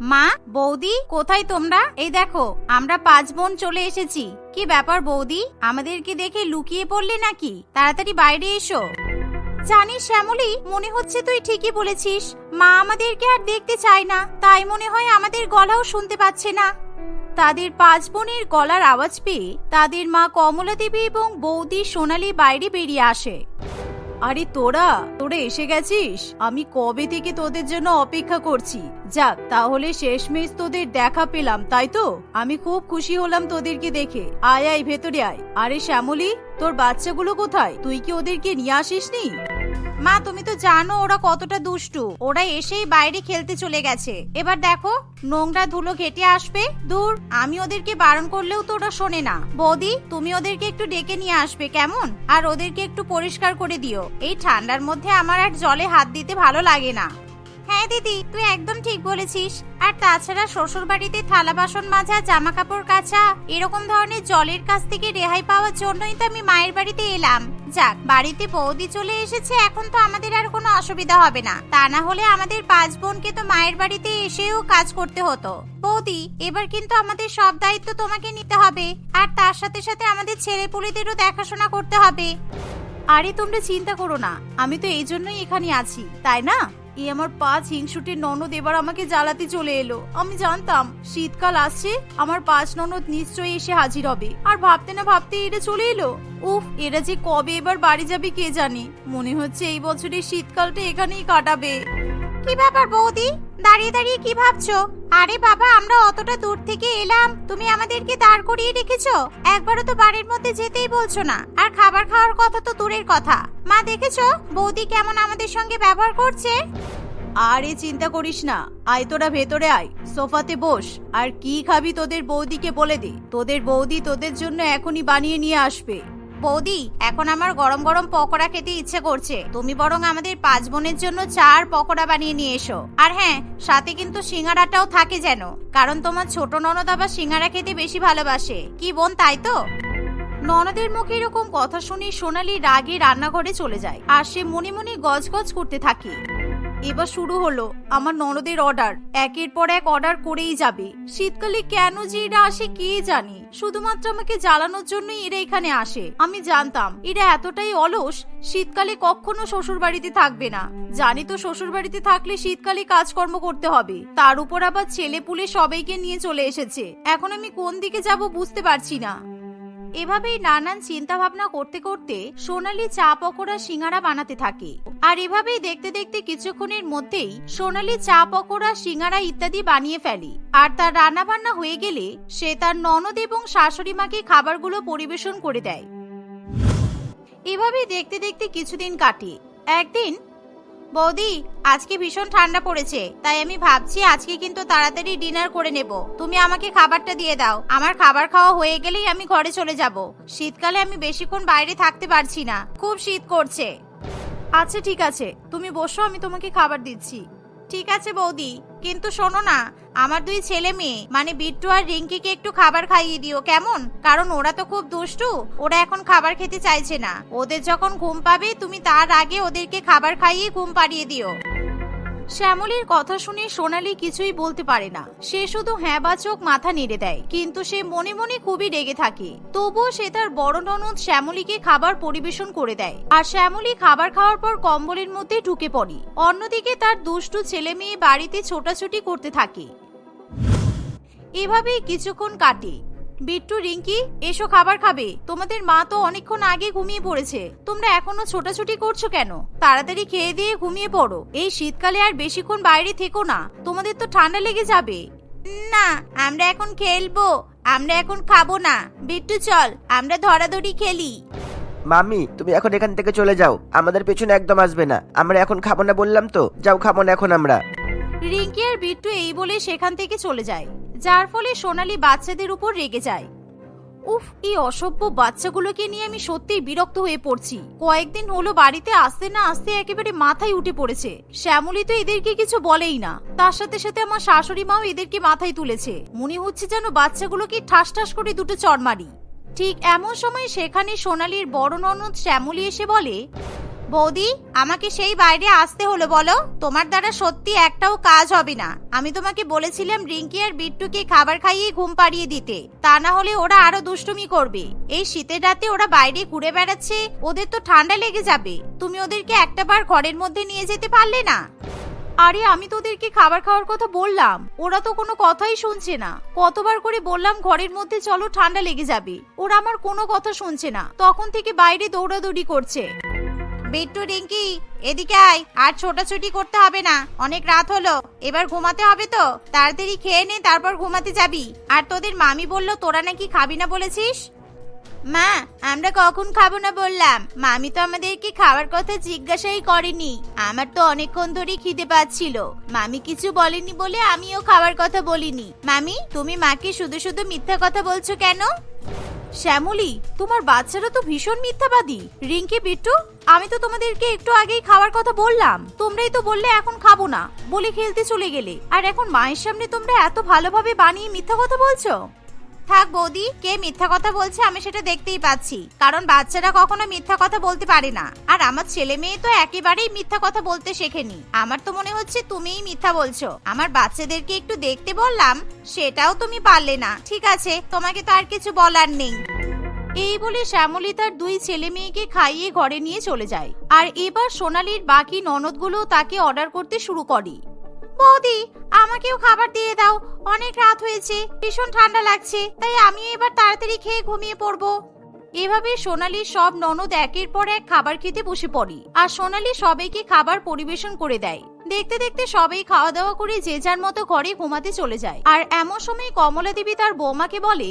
মা, বৌদি, কোথায় তোমরা? এই দেখো, আমরা পাঁচ বোন চলে এসেছি। কি ব্যাপার বৌদি? আমাদেরকে দেখে লুকিয়ে পড়লে নাকি? তাড়াতাড়ি বাইরে এসো। জানিস শ্যামলী, মনে হচ্ছে তুই ঠিকই বলেছিস। মা আমাদেরকে আর দেখতে চায় না, তাই মনে হয় আমাদের গলাও শুনতে পাচ্ছে না। তাদের পাঁচ বোনের গলার আওয়াজ পেয়ে তাদের মা কমলা দেবী এবং বৌদি সোনালি বাইরে বেরিয়ে আসে। আরে তোরা তোরা এসে গেছিস? আমি কবে থেকে তোদের জন্য অপেক্ষা করছি? যাক, তাহলে শেষমেশ তোদের দেখা পেলাম, তাই তো? আমি খুব খুশি হলাম তোদেরকে দেখে। আয় আয়, ভেতরে আয়। আরে শ্যামলী, তোর বাচ্চাগুলো কোথায়? তুই কি ওদেরকে নিয়ে আসিসনি? মা, তুমি তো জানো ওরা কতটা দুষ্টু। ওরা এসেই বাইরে খেলতে চলে গেছে। এবার দেখো, নোংরা ধুলো ঘেটে আসবে? দূর, আমি ওদেরকে বারণ করলেও তো ওরা শোনে না। বৌদি, তুমি ওদেরকে একটু ডেকে নিয়ে আসবে, কেমন? আর ওদেরকে একটু পরিষ্কার করে দিও। এই ঠান্ডার মধ্যে আমার আর জলে হাত দিতে ভালো লাগে না। হ্যাঁ দিদি, তুই একদম ঠিক বলেছিস। আর তাছাড়া শ্বশুর বাড়িতে থালা বাসন মাজা জামা কাপড় কাচা, এরকম ধরনের জলের কাছ থেকে রেহাই পাওয়ার জন্যই তো আমি মায়ের বাড়িতে এলাম। যাক, বাড়িতে বৌদি চলে এসেছে, এখন তো আমাদের আর কোনো অসুবিধা হবে না। তা না হলে আমাদের পাঁচ বোনকে তো মায়ের বাড়িতে এসেও কাজ করতে হতো। বৌদি, এবার কিন্তু আমাদের সব দায়িত্ব তোমাকে নিতে হবে, আর তার সাথে সাথে আমাদের ছেলে পুলিদেরও দেখাশোনা করতে হবে। আরে তোমরা চিন্তা করো না, আমি তো এই জন্যই এখানে আছি, তাই না? এই আমার পাঁচ হিংসুটির ননদ এবার আমাকে জ্বালাতে চলে এলো। আমি জানতাম, শীতকাল আসছে, আমার পাঁচ ননদ নিশ্চয়ই এসে হাজির হবে। আর ভাবতে না ভাবতে এটা চলে এলো। উফ, এরা যে কবে এবার বাড়ি যাবে কে জানে? মনে হচ্ছে এই বছরের শীতকালটা এখানেই কাটাবে। কি ব্যাপার বৌদি? দাঁড়িয়ে দাঁড়িয়ে কি ভাবছ? আরে বাবা, আমরা অতটা দূর থেকে এলাম। তুমি আমাদেরকে দাঁড় করিয়ে রেখেছো। একবারও তো বাড়ির মধ্যে যেতেই বলছো না। আর খাবার খাওয়ার কথা তো দূরের কথা। মা, দেখেছ? বৌদি কেমন আমাদের সঙ্গে ব্যবহার করছে? আরে চিন্তা করিস না। আয় তোরা ভেতরে আয়। সোফাতে বস। আর কি খাবি তোদের বৌদিকে বলে দে। তোদের বৌদি তোদের জন্য এখনই বানিয়ে নিয়ে আসবে। বৌদি, এখন আমার গরম গরম পকোড়া খেতে ইচ্ছে করছে। তুমি বরং আমাদের পাঁচ বোনের জন্য চার পকোড়া বানিয়ে নিয়ে এসো। আর হ্যাঁ সাথে কিন্তু সিঙ্গারাটাও থাকে যেন, কারণ তোমার ছোট ননদ আবার সিঙ্গারা খেতে বেশি ভালোবাসে। কি বোন, তাই তো? ননদের মুখে এরকম কথা শুনে সোনালি রাগে রান্নাঘরে চলে যায়, আর সে মনে মনে গজগজ করতে থাকে। এবার শুরু হলো আমার ননদের অর্ডার। একের পর এক অর্ডার করেই যাবে। শীতকালে কেন যে এরা আসে কে জানি? শুধুমাত্র আমাকে জ্বালানোর জন্যই এরা এখানে আসে। আমি জানতাম, এরা এতটাই অলস, শীতকালে কখনো শ্বশুর বাড়িতে থাকবে না। জানি তো শ্বশুর বাড়িতে থাকলে শীতকালে কাজকর্ম করতে হবে। তার উপর আবার ছেলে পুলে সবাইকে নিয়ে চলে এসেছে। এখন আমি কোন দিকে যাব বুঝতে পারছি না। এভাবেই নানান চিন্তা ভাবনা করতে করতে সোনালি চা পকোড়া সিঙ্গারা বানাতে থাকে। আর এভাবেই দেখতে দেখতে কিছুক্ষণের মধ্যেই সোনালি চা, পকোড়া, সিঙ্গারা ইত্যাদি বানিয়ে ফেলে। আর তার রান্না বান্না হয়ে গেলে সে তার ননদ এবং শাশুড়ি মাকে খাবারগুলো পরিবেশন করে দেয়। এভাবেই দেখতে দেখতে কিছুদিন কাটে। একদিন, বৌদি, আজকে ভীষণ ঠান্ডা পড়েছে, তাই আমি ভাবছি আজকে কিন্তু তাড়াতাড়ি ডিনার করে নেব। তুমি আমাকে খাবারটা দিয়ে দাও। আমার খাবার খাওয়া হয়ে গেলেই আমি ঘরে চলে যাব। শীতকালে আমি বেশিক্ষণ বাইরে থাকতে পারছি না। খুব শীত করছে। আচ্ছা ঠিক আছে। তুমি বসো, আমি তোমাকে খাবার দিচ্ছি। ঠিক আছে, বৌদি। কিন্তু শোনো না, আমার দুই ছেলে মেয়ে মানে বিট্টু আর রিঙ্কিকে একটু খাবার খাইয়ে দিও, কেমন? কারণ ওরা তো খুব দুষ্টু, ওরা এখন খাবার খেতে চাইছে না। ওদের যখন ঘুম পাবে, তুমি তার আগে ওদেরকে খাবার খাইয়ে ঘুম পাড়িয়ে দিও। শ্যামলীর কথা শুনে সোনালি কিছুই বলতে পারে না। সে শুধু হ্যাঁ বা চোখ মাথা নেড়ে দেয়, কিন্তু সে মনে মনে খুবই রেগে থাকে। তবুও সে তার বড় ননদ শ্যামলীকে খাবার পরিবেশন করে দেয়, আর শ্যামলী খাবার খাওয়ার পর কম্বলের মধ্যে ঢুকে পড়ে। অন্যদিকে তার দুষ্টু ছেলে মেয়ে বাড়িতে ছোটাছুটি করতে থাকে। এভাবেই কিছুক্ষণ কাটে। বিট্টু রিঙ্কি এসো খাবার খাবে। তোমাদের মা তো অনেকক্ষণ আগে ঘুমিয়ে পড়েছে। তোমরা এখনও ছোটাছুটি করছ কেন? তাড়াতাড়ি খেয়ে দিয়ে ঘুমিয়ে পড়ো। এই শীতকালে আর বেশিক্ষণ বাইরে থেকো না। তোমাদের তো ঠান্ডা লেগে যাবে। না আমরা এখন খেলব। আমরা এখন খাব না। বিট্টু চল আমরা ধরাধরি খেলি। মামি তুমি এখন এখান থেকে চলে যাও। আমাদের পেছনে একদম আসবে না। আমরা এখন খাব না বললাম তো? যাও খাব না এখন আমরা। রিঙ্কি আর বিট্টু এই বলে সেখান থেকে চলে যায়। যার ফলে সোনালি বাচ্চাদের উপর রেগে যায়। উফ এই অসভ্য বাচ্চাগুলোকে নিয়ে আমি সত্যিই বিরক্ত হয়ে পড়ছি। কয়েকদিন হলো বাড়িতে আসতে না আসতে একেবারে মাথায় উঠে পড়েছে। শ্যামলী তো এদেরকে কিছু বলেই না। তার সাথে সাথে আমার শাশুড়ি মাও এদেরকে মাথায় তুলেছে। মনে হচ্ছে যেন বাচ্চাগুলোকে ঠাস ঠাস করে দুটো চড় মারি ঠিক এমন সময় সেখানে সোনালির বড় ননদ শ্যামলী এসে বলে বৌদি, আমাকে সেই বাইরে আসতে হলো বলো। তোমার দ্বারা সত্যি একটাও কাজ হবে না। আমি তোমাকে বলেছিলাম রিঙ্কি আর বিট্টুকে খাবার খাইয়ে ঘুম পাড়িয়ে দিতে। তা না হলে ওরা আরও দুষ্টুমি করবে। এই শীতের রাতে ওরা বাইরে ঘুরে বেড়াচ্ছে, ওদের তো ঠান্ডা লেগে যাবে। তুমি ওদেরকে একটাবার ঘরের মধ্যে নিয়ে যেতে পারলে না? আরে, আমি তো ওদেরকে খাবার খাওয়ার কথা বললাম। ওরা তো কোনো কথাই শুনছে না। কতবার করে বললাম ঘরের মধ্যে চলো ঠান্ডা লেগে যাবে। ওরা আমার কোনো কথা শুনছে না। তখন থেকে বাইরে দৌড়াদৌড়ি করছে। বিট্টু রিঙ্কি, এদিকে আয়। আর ছোটাছুটি করতে হবে না। অনেক রাত হলো। এবার ঘুমাতে হবে তো? তাড়াতাড়ি খেয়ে নে, তারপর ঘুমাতে যাবি। আর তোদের মামি বলল, তোরা নাকি খাবি না বলেছিস? মা, আমরা কখন খাব না বললাম। মামি তো আমাদেরকে খাওয়ার কথা জিজ্ঞাসাই করেনি। আমার তো অনেকক্ষণ ধরে খিদে পাচ্ছিল। মামি কিছু বলেনি বলে আমিও খাওয়ার কথা বলিনি। মামি, তুমি মাকে শুধু শুধু মিথ্যা কথা বলছো কেন? শ্যামলী, তোমার বাচ্চারা তো ভীষণ মিথ্যাবাদী। রিঙ্কি, বিট্টু, আমি তো তোমাদেরকে একটু আগেই খাওয়ার কথা বললাম। তোমরাই তো বললে এখন খাব না। বলে খেলতে চলে গেলে। আর এখন মায়ের সামনে তোমরা এত ভালোভাবে বানিয়ে মিথ্যা কথা বলছো? থাক বৌদি, কে মিথ্যা কথা বলছে আমি সেটা দেখতেই পাচ্ছি। কারণ বাচ্চারা কখনো মিথ্যা কথা বলতে পারে না। আর আমার ছেলে মেয়ে তো একেবারেই মিথ্যা কথা বলতে শেখেনি। আমার তো মনে হচ্ছে তুমিই মিথ্যা বলছো। আমার বাচ্চাদেরকে একটু দেখতে বললাম, সেটাও তুমি পারলে না। ঠিক আছে, তোমাকে তো আর কিছু বলার নেই। এই বলে শ্যামলী তার দুই ছেলে মেয়েকে খাইয়ে ঘরে নিয়ে চলে যায়। আর এবার সোনালির বাকি ননদগুলো তাকে অর্ডার করতে শুরু করে। বৌদি, আমাকেও খাবার দিয়ে দাও। অনেক রাত হয়েছে, ভীষণ ঠান্ডা লাগছে, তাই আমি এবার তাড়াতাড়ি খেয়ে ঘুমিয়ে পড়ব। এভাবে সোনালির সব ননদ একের পর এক খাবার খেতে বসে পড়ে, আর সোনালি সবাইকে খাবার পরিবেশন করে দেয়। দেখতে দেখতে সবাই খাওয়া দাওয়া করে যে যার মতো ঘরে ঘুমাতে চলে যায়। আর এমন সময় কমলা দেবী তার বৌমাকে বলে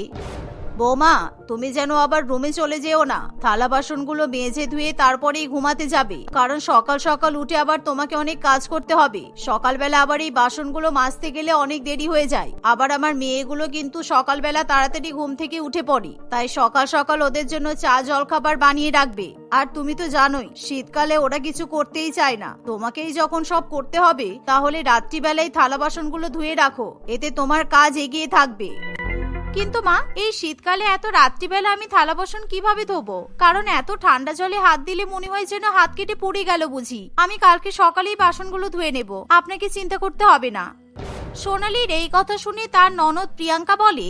বৌমা, তুমি যেন আবার রুমে চলে যেও না। থালা বাসনগুলো মেজে ধুয়ে তারপরেই ঘুমাতে যাবে। কারণ সকাল সকাল উঠে আবার তোমাকে অনেক কাজ করতে হবে। সকালবেলা আবার এই বাসনগুলো মাজতে গেলে অনেক দেরি হয়ে যায়। আবার আমার মেয়েগুলো কিন্তু সকালবেলা তাড়াতাড়ি ঘুম থেকে উঠে পড়ে। তাই সকাল সকাল ওদের জন্য চা, জলখাবার বানিয়ে রাখবে। আর তুমি তো জানোই, শীতকালে ওরা কিছু করতেই চায় না। তোমাকেই যখন সব করতে হবে, তাহলে রাত্রিবেলায় থালা বাসনগুলো ধুয়ে রাখো। এতে তোমার কাজ এগিয়ে থাকবে। কিন্তু মা, এই শীতকালে এত রাত্রিবেলা আমি থালা বাসন কীভাবে ধোবো? কারণ এত ঠান্ডা জলে হাত দিলে মনে হয় যেন হাত কেটে পড়ে গেল বুঝি। আমি কালকে সকালেই বাসনগুলো ধুয়ে নেব। আপনাকে চিন্তা করতে হবে না। সোনালির এই কথা শুনে তার ননদ প্রিয়াঙ্কা বলে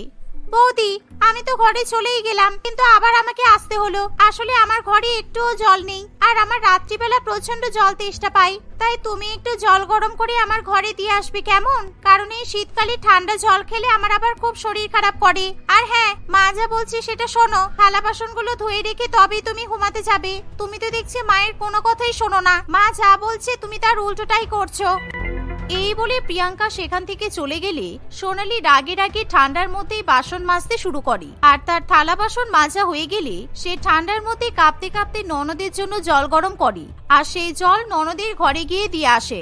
বৌদি, আমি তো ঘরে চলেই গেলাম, কিন্তু আবার আমাকে আসতে হলো। আসলে আমার ঘরে একটুও জল নেই, আর আমার রাত্রিবেলা প্রচণ্ড জল তেষ্টা পাই। তাই তুমি একটু জল গরম করে আমার ঘরে দিয়ে আসবে কেমন? কারণ এই শীতকালে ঠান্ডা জল খেলে আমার আবার খুব শরীর খারাপ করে। আর হ্যাঁ মা যা বলছে সেটা শোনো। থালা বাসনগুলো ধুয়ে রেখে তবেই তুমি ঘুমাতে যাবে। তুমি তো দেখছি মায়ের কোনো কথাই শোনো না। মা যা বলছে তুমি তার উল্টোটাই করছ। এই বলে প্রিয়াঙ্কা সেখান থেকে চলে গেলে সোনালি রাগে রাগে ঠান্ডার মধ্যেই বাসন মাজতে শুরু করে। আর তার থালা বাসন মাজা হয়ে গেলে সে ঠান্ডার মধ্যে কাঁপতে কাঁপতে ননদের জন্য জল গরম করে আর সেই জল ননদের ঘরে গিয়ে দিয়ে আসে।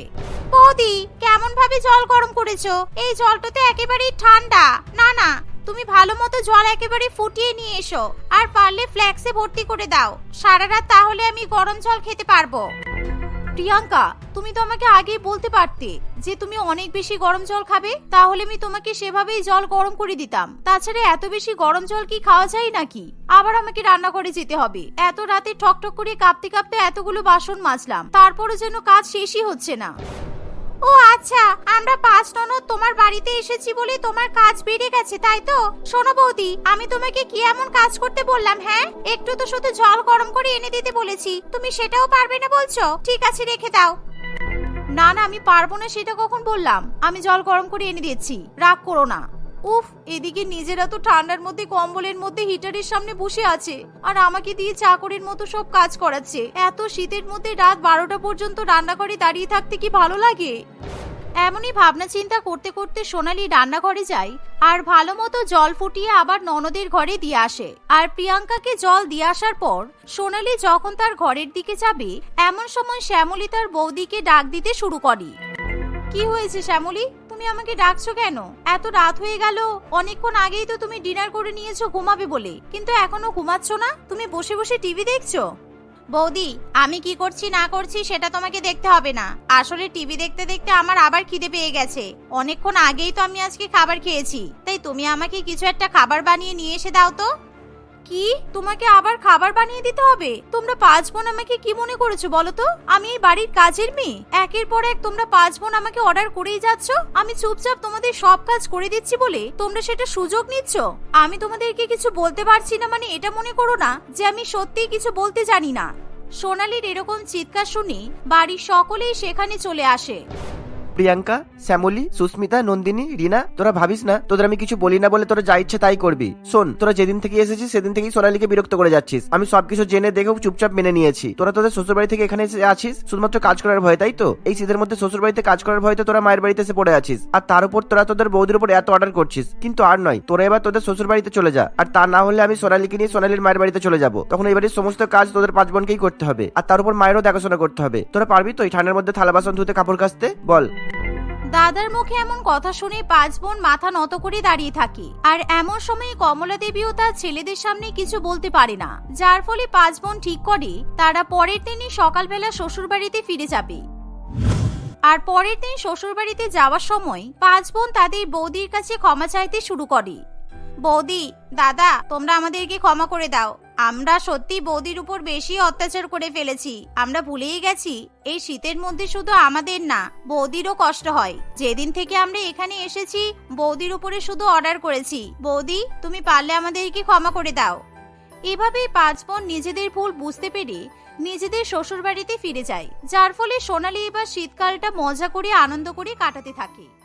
বৌদি কেমন ভাবে জল গরম করেছ? এই জলটা তো একেবারেই ঠান্ডা। না না, তুমি ভালো মতো জল একেবারে ফুটিয়ে নিয়ে এসো। আর পারলে ফ্ল্যাক্সে ভর্তি করে দাও। সারা রাত তাহলে আমি গরম জল খেতে পারব। প্রিয়াঙ্কা, তুমি তো আমাকে আগেই বলতে পারতে যে তুমি অনেক বেশি গরম জল খাবে, তাহলে আমি তোমাকে সেভাবেই জল গরম করে দিতাম। তাছাড়া এত বেশি গরম জল কি খাওয়া যায় নাকি? আবার আমাকে রান্না করে যেতে হবে। এত রাতে ঠকঠক করে কাঁপতে কাঁপতে এতগুলো বাসন মাজলাম, তারপরও যেন কাজ শেষই হচ্ছে না। ও আচ্ছা আমরা পাঁচ ননদ তোমার বাড়িতে এসেছি বলে তোমার কাজ বেড়ে গেছে, তাই তো? শোনো বৌদি, আমি তোমাকে কি এমন কাজ করতে বললাম হ্যাঁ? একটু তো শুধু জল গরম করে এনে দিতে বলেছি, তুমি সেটাও পারবে না বলছো? ঠিক আছে, রেখে দাও। না না, আমি পারব না সেটা কখন বললাম? আমি জল গরম করে এনে দিচ্ছি রাগ করো না। উফ, এদিকে নিজেরা তো ঠান্ডার মধ্যে, কম্বলের মধ্যে হিটারের সামনে বসে আছে। আর আমাকে দিয়ে চাকরের মতো সব কাজ করাচ্ছে। এত শীতের মধ্যে রাত বারোটা পর্যন্ত রান্নাঘরে দাঁড়িয়ে থাকতে কি ভালো লাগে? এমনই ভাবনা চিন্তা করতে করতে সোনালি রান্নাঘরে যায়, আর ভালো মতো জল ফুটিয়ে আবার ননদের ঘরে দিয়ে আসে। আর প্রিয়াঙ্কাকে জল দিয়ে আসার পর, সোনালি যখন তার ঘরের দিকে যাবে, এমন সময় শ্যামলী তার বৌদিকে ডাক দিতে শুরু করে। কি হয়েছে শ্যামলী? তুমি আমাকে ডাকছো কেন? এত রাত হয়ে গেল, অনেকক্ষণ আগেই তো তুমি ডিনার করে নিয়েছো ঘুমাবে বলে। কিন্তু এখনও ঘুমাচ্ছ না? তুমি বসে বসে টিভি দেখছ? বৌদি, আমি কি করছি না করছি সেটা তোমাকে দেখতে হবে না। আসলে টিভি দেখতে দেখতে আমার আবার খিদে পেয়ে গেছে। অনেকক্ষণ আগেই তো আমি আজকে খাবার খেয়েছি। তাই তুমি আমাকে কিছু একটা খাবার বানিয়ে নিয়ে এসে দাও তো। কি? তোমাকে আবার খাবার বানিয়ে দিতে হবে? তোমরা পাঁচ বোন আমাকে কি মনে করেছ বলো তো? আমি এই বাড়ির কাজের মেয়ে। একের পর এক তোমরা পাঁচ বোন আমাকে অর্ডার করেই যাচ্ছ? আমি চুপচাপ তোমাদের সব কাজ করে দিচ্ছি বলে তোমরা সেটা সুযোগ নিচ্ছ? আমি তোমাদেরকে কিছু বলতে পারছি না মানে এটা মনে করো না যে আমি সত্যিই কিছু বলতে জানি না। সোনালির এরকম চিৎকার শুনি বাড়ির সকলেই সেখানে চলে আসে। প্রিয়াঙ্কা, শ্যামলী, সুস্মিতা, নন্দিনী, রিনা, তোরা ভাবিস না, তোদের আমি কিছু বলি না বলে তোরা যা ইচ্ছে তাই করবি। শোন, তোরা যেদিন থেকে এসেছিস সেদিন থেকেই সোনালীকে বিরক্ত করে যাচ্ছিস। আমি সবকিছু জেনে দেখেও চুপচাপ মেনে নিয়েছি। তোরা তোদের শ্বশুর বাড়ি থেকে এখানে এসে আছিস? শুধুমাত্র কাজ করার ভয়, তাই তো? এই শীতের মধ্যে শ্বশুর বাড়িতে কাজ করার ভয়তে তোরা মায়ের বাড়িতে এসে পড়ে আছিস। আর তার উপর তোরা তোদের বৌদির উপর এত অর্ডার করছিস। কিন্তু আর নয়, তোরা এবার তোদের শ্বশুর বাড়িতে চলে যা। আর তা না হলে আমি সোনালীকে নিয়ে সোনালীর মায়ের বাড়িতে চলে যাব। তখন এই বাড়ির সমস্ত কাজ তোদের পাঁচ বোনকেই করতে হবে। আর তার উপর মায়েরও দেখাশোনা করতে হবে। তোরা পারবি তো এই ঠান্ডার মধ্যে থালা বাসন ধুতে কাপড় কাচতে? বল। দাদার মুখে এমন কথা শুনে পাঁচ বোন মাথা নত করে দাঁড়িয়ে থাকে। আর এমন সময় কমলা দেবীও তার ছেলেদের সামনে কিছু বলতে পারে না। যার ফলে পাঁচ বোন ঠিক করে, তারা পরের দিনই সকালবেলা শ্বশুর বাড়িতে ফিরে যাবে। আর পরের দিন শ্বশুর বাড়িতে যাওয়ার সময় পাঁচ বোন তাদের বৌদির কাছে ক্ষমা চাইতে শুরু করে। বৌদি, দাদা, তোমরা আমাদেরকে ক্ষমা করে দাও। আমরা সত্যি বৌদির উপর বেশি অত্যাচার করে ফেলেছি। আমরা ভুলেই গেছি। এই শীতের মধ্যে শুধু আমাদের না, বৌদিরও কষ্ট হয়। যেদিন থেকে আমরা এখানে এসেছি, বৌদির উপরে শুধু অর্ডার করেছি। বৌদি, তুমি পারলে আমাদেরকে ক্ষমা করে দাও। এভাবেই পাঁচ বোন নিজেদের ভুল বুঝতে পেরে নিজেদের শ্বশুর বাড়িতে ফিরে যায়। যার ফলে সোনালি এবার শীতকালটা মজা করে, আনন্দ করে কাটাতে থাকে।